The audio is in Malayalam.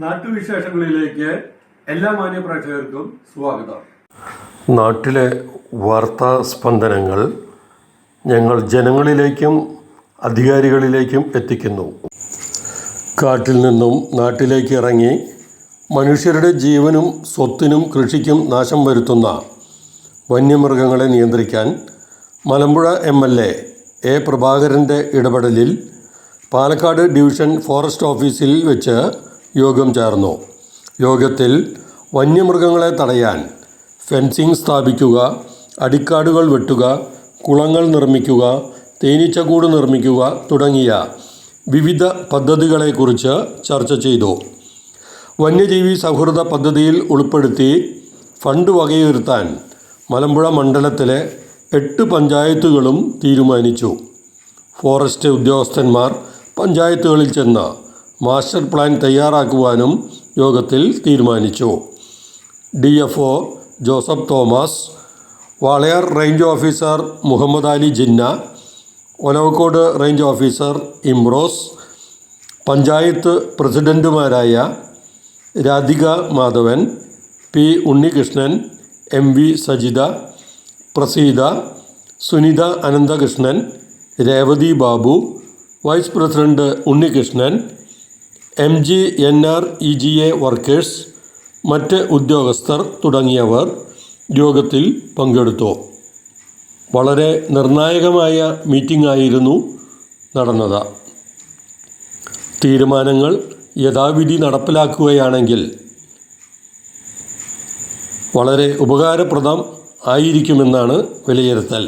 നാട്ടുവിശേഷങ്ങളിലേക്ക് എല്ലാ മാന്യപ്രേക്ഷകർക്കും സ്വാഗതം. നാട്ടിലെ വാർത്താ സ്പന്ദനങ്ങൾ ഞങ്ങൾ ജനങ്ങളിലേക്കും അധികാരികളിലേക്കും എത്തിക്കുന്നു. കാട്ടിൽ നിന്നും നാട്ടിലേക്ക് ഇറങ്ങി മനുഷ്യരുടെ ജീവനും സ്വത്തിനും കൃഷിക്കും നാശം വരുത്തുന്ന വന്യമൃഗങ്ങളെ നിയന്ത്രിക്കാൻ Malampuzha M L A A പ്രഭാകരന്റെ ഇടപെടലിൽ പാലക്കാട് ഡിവിഷൻ ഫോറസ്റ്റ് ഓഫീസിൽ വെച്ച് യോഗം ചേർന്നു. യോഗത്തിൽ വന്യമൃഗങ്ങളെ തടയാൻ ഫെൻസിംഗ് സ്ഥാപിക്കുക അടിക്കാടുകൾ വെട്ടുക കുളങ്ങൾ നിർമ്മിക്കുക തേനീച്ചകൂട് നിർമ്മിക്കുക തുടങ്ങിയ വിവിധ പദ്ധതികളെക്കുറിച്ച് ചർച്ച ചെയ്തു. വന്യജീവി സൗഹൃദ പദ്ധതിയിൽ ഉൾപ്പെടുത്തി ഫണ്ട് വകയിരുത്താൻ മലമ്പുഴ മണ്ഡലത്തിലെ എട്ട് പഞ്ചായത്തുകളും തീരുമാനിച്ചു. ഫോറസ്റ്റ് ഉദ്യോഗസ്ഥന്മാർ പഞ്ചായത്തുകളിൽ ചെന്ന് മാസ്റ്റർ പ്ലാൻ തയ്യാറാക്കുവാനും യോഗത്തിൽ തീരുമാനിച്ചു. D F O Joseph Thomas Walayar range officer Muhammad Ali Jinna Olavakkode range officer Imroz panchayat പ്രസിഡന്റുമാരായ Radhika Madhavan P Unnikrishnan M V Sajitha Praseetha Sunitha Ananthakrishnan Revathi Babu vice president Unnikrishnan M G N R E G A workers മറ്റ് ഉദ്യോഗസ്ഥർ തുടങ്ങിയവർ യോഗത്തിൽ പങ്കെടുത്തു. വളരെ നിർണായകമായ മീറ്റിംഗ് ആയിരുന്നു നടന്നത്. തീരുമാനങ്ങൾ യഥാവിധി നടപ്പിലാക്കുകയാണെങ്കിൽ വളരെ ഉപകാരപ്രദം ആയിരിക്കുമെന്നാണ് വിലയിരുത്തൽ.